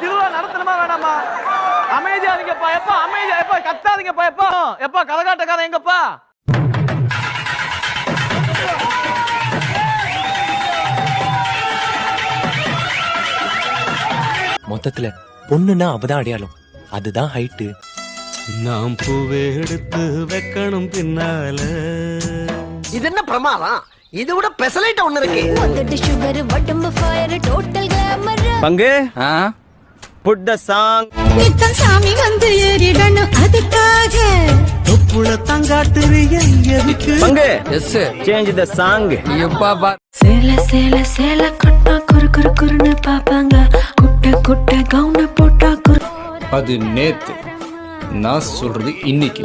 திருவிழா நடத்தணுமா வேணாமா? அமைதியா இருங்கப்பா. எப்பா அமைதியா எப்பா கத்தாதீங்கப்பா எப்பா. எப்பா கரகாட்டக்காரன் எங்கப்பா? மொத்தத்துல பொண்ணுன்னா அவதான் அடையாளம். அதுதான் ஹைட்டு நாம் பூவே எடுத்து வைக்கணும் பின்னால. இது என்ன பிரமாதம்? இது விட பெசலைட் ஒண்ணு இருக்கு. வந்துட்டு சுகர் உடம்பு ஃபயர் டோட்டல் கிளாமர் பங்கு? Put the song. நித்தம் சாமி வந்து ஏறிடணும் அதுக்காக. தொப்புள தங்காட்டுறிய எதுக்கு? பங்கு. சேஞ்ச் த சாங் சேல சேல சேல கட்டா குறு குறு குறுன்னு பாப்பாங்க குட்ட குட்ட கவுன போட்டா குறு. அது நேத்து நான் சொல்றது இன்னைக்கு.